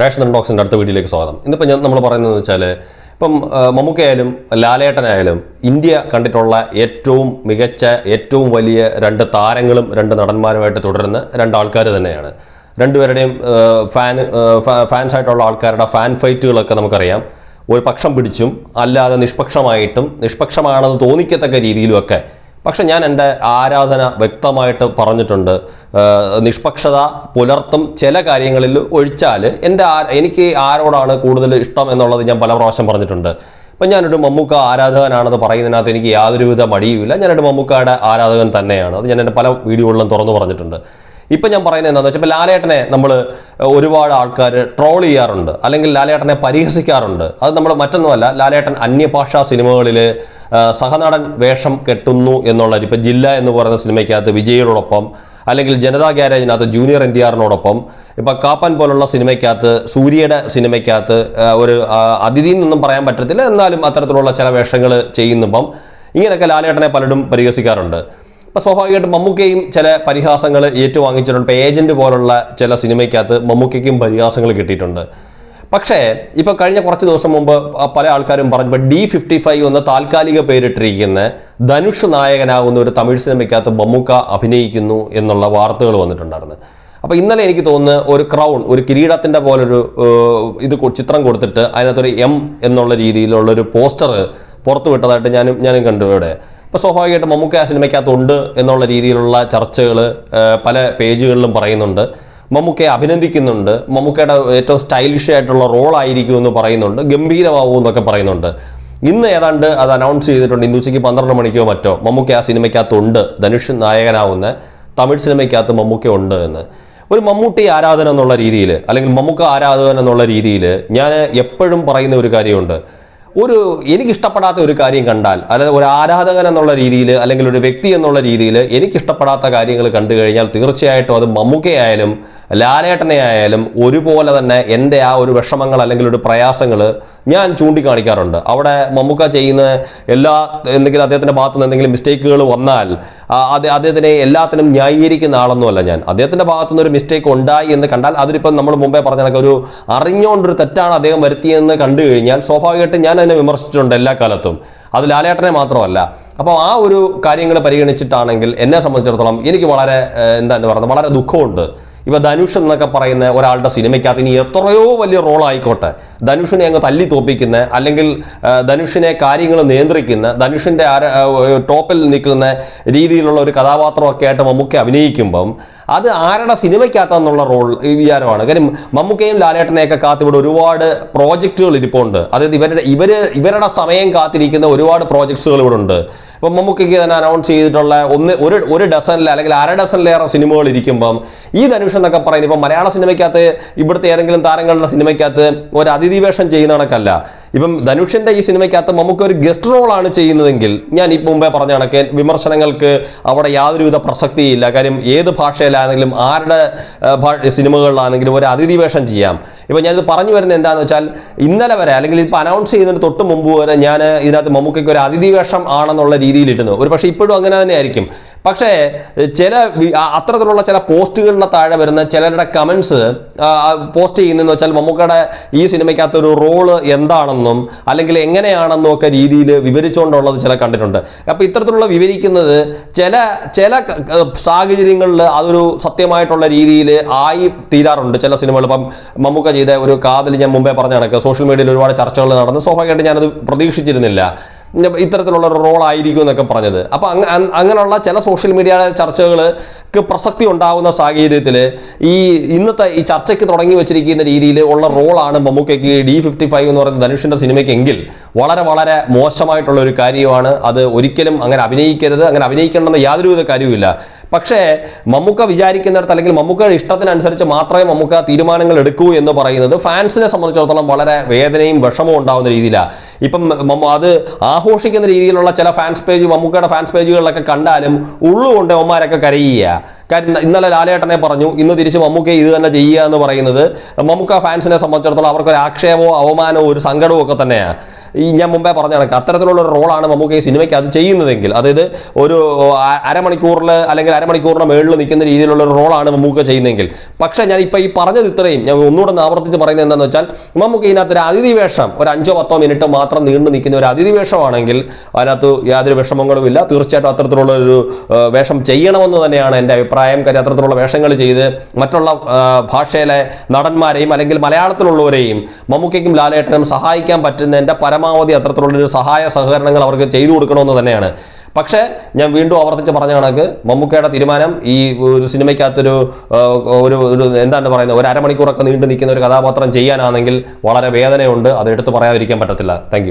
Ration ഡോക്സിന്റെ അടുത്ത വീഡിയോയിലേക്ക് സ്വാഗതം. ഇന്നിപ്പോൾ ഞാൻ നമ്മൾ പറയുന്നത് വെച്ചാൽ ഇപ്പം മമ്മൂക്കയായാലും ലാലേട്ടനായാലും ഇന്ത്യ കണ്ടിട്ടുള്ള ഏറ്റവും മികച്ച ഏറ്റവും വലിയ രണ്ട് താരങ്ങളും രണ്ട് നടന്മാരുമായിട്ട് തുടരുന്ന രണ്ടാൾക്കാർ തന്നെയാണ്. രണ്ടുപേരുടെയും ഫാൻ ഫാൻസായിട്ടുള്ള ആൾക്കാരുടെ ഫാൻ ഫൈറ്റുകളൊക്കെ നമുക്കറിയാം. ഒരു പക്ഷം പിടിച്ചും അല്ലാതെ നിഷ്പക്ഷമായിട്ടും നിഷ്പക്ഷമാണെന്ന് തോന്നിക്കത്തക്ക രീതിയിലുമൊക്കെ പക്ഷെ ഞാൻ എന്റെ ആരാധന വ്യക്തമായിട്ട് പറഞ്ഞിട്ടുണ്ട്. നിഷ്പക്ഷത പുലർത്തും ചില കാര്യങ്ങളിൽ ഒഴിച്ചാൽ എന്റെ എനിക്ക് ആരോടാണ് കൂടുതൽ ഇഷ്ടം എന്നുള്ളത് ഞാൻ പല പ്രാവശ്യം പറഞ്ഞിട്ടുണ്ട്. ഇപ്പം ഞാനൊരു മമ്മൂക്ക ആരാധകനാണെന്ന് പറയുന്നതിനകത്ത് എനിക്ക് യാതൊരുവിധ മടിയുമില്ല. ഞാനൊരു മമ്മൂക്കയുടെ ആരാധകൻ തന്നെയാണ്. അത് ഞാൻ എന്റെ പല വീഡിയോകളിലും തുറന്നു പറഞ്ഞിട്ടുണ്ട്. ഇപ്പം ഞാൻ പറയുന്നത് എന്താണെന്ന് വെച്ചാൽ ഇപ്പം ലാലേട്ടനെ നമ്മൾ ഒരുപാട് ആൾക്കാർ ട്രോൾ ചെയ്യാറുണ്ട്. അല്ലെങ്കിൽ ലാലേട്ടനെ പരിഹസിക്കാറുണ്ട്. അത് നമ്മൾ മറ്റൊന്നുമല്ല. ലാലേട്ടൻ അന്യഭാഷാ സിനിമകളിൽ സഹനടൻ വേഷം കെട്ടുന്നു എന്നുള്ളത് ഇപ്പം ജില്ല എന്ന് പറയുന്ന സിനിമയ്ക്കകത്ത് വിജയിയോടൊപ്പം അല്ലെങ്കിൽ ജനതാ ഗ്യാരേജിനകത്ത് ജൂനിയർ എൻ ടി ആറിനോടൊപ്പം ഇപ്പം കാപ്പൻ പോലുള്ള സിനിമയ്ക്കകത്ത് സൂര്യയുടെ സിനിമയ്ക്കകത്ത് ഒരു അതിഥി എന്നൊന്നും പറയാൻ പറ്റത്തില്ല. എന്നാലും അത്തരത്തിലുള്ള ചില വേഷങ്ങൾ ചെയ്യുന്നപ്പം ഇങ്ങനെയൊക്കെ ലാലേട്ടനെ പലരും പരിഹസിക്കാറുണ്ട്. അപ്പോൾ സ്വാഭാവികമായിട്ടും മമ്മൂക്കയും ചില പരിഹാസങ്ങൾ ഏറ്റുവാങ്ങിച്ചിട്ടുണ്ട്. ഇപ്പോൾ ഏജന്റ് പോലുള്ള ചില സിനിമയ്ക്കകത്ത് മമ്മൂക്കയ്ക്കും പരിഹാസങ്ങൾ കിട്ടിയിട്ടുണ്ട്. പക്ഷേ ഇപ്പോൾ കഴിഞ്ഞ കുറച്ച് ദിവസം മുമ്പ് പല ആൾക്കാരും പറഞ്ഞു ഇപ്പൊ ഡി ഫിഫ്റ്റി ഫൈവ് എന്ന താൽക്കാലിക പേരിട്ടിരിക്കുന്ന ധനുഷ് നായകനാകുന്ന ഒരു തമിഴ് സിനിമയ്ക്കകത്ത് മമ്മൂക്ക അഭിനയിക്കുന്നു എന്നുള്ള വാർത്തകൾ വന്നിട്ടുണ്ടായിരുന്നു. അപ്പോൾ ഇന്നലെ എനിക്ക് തോന്നുന്നു ഒരു ക്രൗൺ ഒരു കിരീടത്തിന്റെ പോലൊരു ഇത് ചിത്രം കൊടുത്തിട്ട് അതിനകത്തൊരു എം എന്നുള്ള രീതിയിലുള്ള ഒരു പോസ്റ്റർ പുറത്തുവിട്ടതായിട്ട് ഞാനും ഞാനും കണ്ടു ഇവിടെ. ഇപ്പോൾ സ്വാഭാവികമായിട്ടും മമ്മൂക്ക ആ സിനിമയ്ക്കകത്തുണ്ട് എന്നുള്ള രീതിയിലുള്ള ചർച്ചകൾ പല പേജുകളിലും പറയുന്നുണ്ട്. മമ്മൂക്കയെ അഭിനന്ദിക്കുന്നുണ്ട്. മമ്മൂക്കയുടെ ഏറ്റവും സ്റ്റൈലിഷ് ആയിട്ടുള്ള റോൾ ആയിരിക്കും എന്ന് പറയുന്നുണ്ട്. ഗംഭീരമാവും എന്നൊക്കെ പറയുന്നുണ്ട്. ഇന്ന് ഏതാണ്ട് അത് അനൗൺസ് ചെയ്തിട്ടുണ്ട്. ഇന്ന് ഉച്ചയ്ക്ക് പന്ത്രണ്ട് മണിക്കോ മറ്റോ മമ്മൂക്ക ആ സിനിമയ്ക്കകത്തുണ്ട്. ധനുഷ് നായകനാവുന്ന തമിഴ് സിനിമയ്ക്കകത്ത് മമ്മൂക്ക ഉണ്ട് എന്ന്. ഒരു മമ്മൂട്ടി ആരാധന എന്നുള്ള രീതിയിൽ അല്ലെങ്കിൽ മമ്മൂക്ക ആരാധകൻ എന്നുള്ള രീതിയിൽ ഞാൻ എപ്പോഴും പറയുന്ന ഒരു കാര്യമുണ്ട്. ഒരു എനിക്കിഷ്ടപ്പെടാത്ത ഒരു കാര്യം കണ്ടാൽ അല്ലെങ്കിൽ ഒരു ആരാധകൻ എന്നുള്ള രീതിയിൽ അല്ലെങ്കിൽ ഒരു വ്യക്തി എന്നുള്ള രീതിയിൽ എനിക്കിഷ്ടപ്പെടാത്ത കാര്യങ്ങൾ കണ്ടു കഴിഞ്ഞാൽ തീർച്ചയായിട്ടും അത് മമ്മൂക്കയായാലും ലാലേട്ടനെ ആയാലും ഒരുപോലെ തന്നെ എന്റെ ആ ഒരു വിഷമങ്ങൾ അല്ലെങ്കിൽ ഒരു പ്രയാസങ്ങൾ ഞാൻ ചൂണ്ടിക്കാണിക്കാറുണ്ട്. അവിടെ മമ്മൂക്ക ചെയ്യുന്ന എല്ലാ എന്തെങ്കിലും അദ്ദേഹത്തിന്റെ ഭാഗത്തുനിന്ന് എന്തെങ്കിലും മിസ്റ്റേക്കുകൾ വന്നാൽ അത് അദ്ദേഹത്തിനെ എല്ലാത്തിനും ന്യായീകരിക്കുന്ന ആളൊന്നുമല്ല ഞാൻ. അദ്ദേഹത്തിന്റെ ഭാഗത്തുനിന്ന് ഒരു മിസ്റ്റേക്ക് ഉണ്ടായി എന്ന് കണ്ടാൽ അതിലിപ്പം നമ്മൾ മുമ്പേ പറഞ്ഞ ഒരു അറിഞ്ഞുകൊണ്ടൊരു തെറ്റാണ് അദ്ദേഹം വരുത്തിയെന്ന് കണ്ടു കഴിഞ്ഞാൽ സ്വാഭാവികമായിട്ടും ഞാൻ അതിനെ വിമർശിച്ചിട്ടുണ്ട് എല്ലാ കാലത്തും. അത് ലാലേട്ടനെ മാത്രമല്ല. അപ്പോൾ ആ ഒരു കാര്യങ്ങൾ പരിഗണിച്ചിട്ടാണെങ്കിൽ എന്നെ സംബന്ധിച്ചിടത്തോളം എനിക്ക് വളരെ എന്താ പറയുന്നത് വളരെ ദുഃഖമുണ്ട്. ഇപ്പൊ ധനുഷ് എന്നൊക്കെ പറയുന്ന ഒരാളുടെ സിനിമയ്ക്കകത്ത് ഇനി എത്രയോ വലിയ റോൾ ആയിക്കോട്ടെ ധനുഷിനെ അങ്ങ് തല്ലി തോപ്പിക്കുന്ന അല്ലെങ്കിൽ ധനുഷിനെ കാര്യങ്ങൾ നിയന്ത്രിക്കുന്ന ധനുഷിന്റെ ടോപ്പിൽ നിൽക്കുന്ന രീതിയിലുള്ള ഒരു കഥാപാത്രമൊക്കെ ആയിട്ട് മമ്മൂക്ക അഭിനയിക്കുമ്പം അത് ആരുടെ സിനിമയ്ക്കകത്തെന്നുള്ള റോൾ വിചാരമാണ്. കാര്യം മമ്മൂക്കയും ലാലേട്ടനെയൊക്കെ കാത്ത് ഇവിടെ ഒരുപാട് പ്രോജക്റ്റുകൾ ഇരിപ്പുണ്ട്. അതായത് ഇവരുടെ ഇവർ ഇവരുടെ സമയം കാത്തിരിക്കുന്ന ഒരുപാട് പ്രോജക്ട്സുകൾ ഇവിടെ ഉണ്ട് ഇപ്പം മമ്മൂക്കയ്ക്ക് തന്നെ അനൗൺസ് ചെയ്തിട്ടുള്ള ഒന്ന് ഒരു ഒരു ഡസനിലെ അല്ലെങ്കിൽ അര ഡസനിലേറെ സിനിമകൾ ഇരിക്കുമ്പം ഈ ധനുഷ് എന്നൊക്കെ പറയുന്നത് ഇപ്പം മലയാള സിനിമയ്ക്കകത്ത് ഇവിടുത്തെ ഏതെങ്കിലും താരങ്ങളുടെ സിനിമയ്ക്കകത്ത് ഒരു അതിഥി വേഷം ചെയ്യുന്ന കണക്കല്ല. ഇപ്പം ധനുഷിന്റെ ഈ സിനിമയ്ക്കകത്ത് മമ്മൂക്ക ഒരു ഗസ്റ്റ് റോളാണ് ചെയ്യുന്നതെങ്കിൽ ഞാൻ ഈ മുമ്പേ പറഞ്ഞ കണക്ക് വിമർശനങ്ങൾക്ക് അവിടെ യാതൊരുവിധ പ്രസക്തിയില്ല. കാര്യം ഏത് ഭാഷയിലാണെങ്കിലും ആരുടെ സിനിമകളിലാണെങ്കിലും ഒരു അതിഥി വേഷം ചെയ്യാം. ഇപ്പം ഞാനിത് പറഞ്ഞു വരുന്നത് എന്താണെന്ന് വെച്ചാൽ ഇന്നലെ വരെ അല്ലെങ്കിൽ ഇപ്പം അനൗൺസ് ചെയ്യുന്നതിന് തൊട്ട് മുമ്പ് വരെ ഞാൻ ഇതിനകത്ത് മമ്മൂക്കയ്ക്ക് ഒരു അതിഥി വേഷം ആണെന്നുള്ള ഇടുന്നത് ഒരു പക്ഷേ ഇപ്പോഴും അങ്ങനെ തന്നെ ആയിരിക്കും പക്ഷേ ചില അത്തരത്തിലുള്ള ചില പോസ്റ്റുകളുടെ താഴെ വരുന്ന ചിലരുടെ കമൻസ് പോസ്റ്റ് ചെയ്യുന്നതെന്ന് വെച്ചാൽ മമ്മൂക്കയുടെ ഈ സിനിമയ്ക്കകത്ത് ഒരു റോൾ എന്താണെന്നും അല്ലെങ്കിൽ എങ്ങനെയാണെന്നും ഒക്കെ രീതിയിൽ വിവരിച്ചുകൊണ്ടുള്ളത് ചില കണ്ടിട്ടുണ്ട്. അപ്പോൾ ഇത്തരത്തിലുള്ള വിവരിക്കുന്നത് ചില ചില സാഹചര്യങ്ങളിൽ അതൊരു സത്യമായിട്ടുള്ള രീതിയിൽ ആയി തീരാറുണ്ട് ചില സിനിമകൾ. ഇപ്പം മമ്മൂക്ക ചെയ്ത ഒരു കാതൽ ഞാൻ മുമ്പേ പറഞ്ഞ കണക്ക് സോഷ്യൽ മീഡിയയിൽ ഒരുപാട് ചർച്ചകൾ നടന്നു. സ്വാഭാവികമായിട്ട് ഞാനത് പ്രതീക്ഷിച്ചിരുന്നില്ല. ഇത്തരത്തിലുള്ള ഒരു റോൾ ആയിരിക്കും എന്നൊക്കെ പറഞ്ഞത്. അപ്പോൾ അങ് അങ്ങനെയുള്ള ചില സോഷ്യൽ മീഡിയ ചർച്ചകൾക്ക് പ്രസക്തി ഉണ്ടാവുന്ന സാഹചര്യത്തിൽ ഈ ഇന്നത്തെ ഈ ചർച്ചയ്ക്ക് തുടങ്ങി വെച്ചിരിക്കുന്ന രീതിയിൽ ഉള്ള റോളാണ് മമ്മൂക്കയ്ക്ക് ഡി ഫിഫ്റ്റി ഫൈവ് എന്ന് പറയുന്ന ധനുഷിന്റെ സിനിമയ്ക്കെങ്കിൽ വളരെ വളരെ മോശമായിട്ടുള്ള ഒരു കാര്യമാണ് അത് ഒരിക്കലും അങ്ങനെ അഭിനയിക്കരുത് അങ്ങനെ അഭിനയിക്കണമെന്ന് യാതൊരുവിധ കാര്യവുമില്ല. പക്ഷേ മമ്മൂക്ക വിചാരിക്കുന്നിടത്ത് അല്ലെങ്കിൽ മമ്മൂക്കയുടെ ഇഷ്ടത്തിനനുസരിച്ച് മാത്രമേ മമ്മൂക്ക തീരുമാനങ്ങൾ എടുക്കൂ എന്ന് പറയുന്നത് ഫാൻസിനെ സംബന്ധിച്ചിടത്തോളം വളരെ വേദനയും വിഷമവും ഉണ്ടാകുന്ന രീതിയിലാണ് ഇപ്പം അത് ആഘോഷിക്കുന്ന രീതിയിലുള്ള ചില ഫാൻസ് പേജ് മമ്മൂക്കയുടെ ഫാൻസ് പേജുകളിലൊക്കെ കണ്ടാലും ഉള്ളുകൊണ്ട് ഒമാരൊക്കെ കരയുക കാര്യം ഇന്നലെ ലാലേട്ടനെ പറഞ്ഞു ഇന്ന് തിരിച്ച് മമ്മൂക്ക ഇത് തന്നെ ചെയ്യുക എന്ന് പറയുന്നത് മമ്മൂക്ക ഫാൻസിനെ സംബന്ധിച്ചിടത്തോളം അവർക്കൊരു ആക്ഷേപമോ അവമാനമോ ഒരു സങ്കടമോ ഒക്കെ തന്നെയാണ് ഈ ഞാൻ മുമ്പേ പറഞ്ഞ കണക്ക്. അത്തരത്തിലുള്ള ഒരു റോളാണ് മമ്മൂക്ക ഈ സിനിമയ്ക്ക് അത് ചെയ്യുന്നതെങ്കിൽ. അതായത് ഒരു അരമണിക്കൂറിൽ അല്ലെങ്കിൽ അരമണിക്കൂറിന് മേളിൽ നിൽക്കുന്ന രീതിയിലുള്ള ഒരു റോളാണ് മമ്മൂക്ക ചെയ്യുന്നതെങ്കിൽ. പക്ഷേ ഞാൻ ഇപ്പോൾ ഈ പറഞ്ഞത് ഇത്രയും ഞാൻ ഒന്നുകൂടെ ആവർത്തിച്ച് പറയുന്നത് എന്താണെന്ന് വെച്ചാൽ മമ്മൂക്ക ഇതിനകത്ത് ഒരു അതിഥി വേഷം ഒരു അഞ്ചോ പത്തോ മിനിറ്റ് മാത്രം നീണ്ടു നിൽക്കുന്ന ഒരു അതിഥി വേഷമാണെങ്കിൽ അതിനകത്ത് യാതൊരു വിഷമങ്ങളും ഇല്ല തീർച്ചയായിട്ടും അത്തരത്തിലുള്ള ഒരു വേഷം ചെയ്യണമെന്ന് തന്നെയാണ് എന്റെ അഭിപ്രായം. കാര്യം അത്തരത്തിലുള്ള വേഷങ്ങൾ ചെയ്ത് മറ്റുള്ള ഭാഷയിലെ നടന്മാരെയും അല്ലെങ്കിൽ മലയാളത്തിലുള്ളവരെയും മമ്മൂക്കയ്ക്കും ലാലേട്ടനും സഹായിക്കാൻ പറ്റുന്നതിന്റെ പരമാവധി അത്തരത്തിലുള്ളൊരു സഹായ സഹകരണങ്ങൾ അവർക്ക് ചെയ്തു കൊടുക്കണമെന്ന് തന്നെയാണ്. പക്ഷേ ഞാൻ വീണ്ടും ആവർത്തിച്ച് പറഞ്ഞ കണക്ക് മമ്മൂക്കയുടെ തീരുമാനം ഈ ഒരു സിനിമയ്ക്കകത്തൊരു ഒരു ഒരു എന്താണ് പറയുന്നത് ഒരു അരമണിക്കൂറൊക്കെ നീണ്ടു നിൽക്കുന്ന ഒരു കഥാപാത്രം ചെയ്യാനാണെങ്കിൽ വളരെ വേദനയുണ്ട്. അത് പറയാതിരിക്കാൻ പറ്റത്തില്ല. താങ്ക്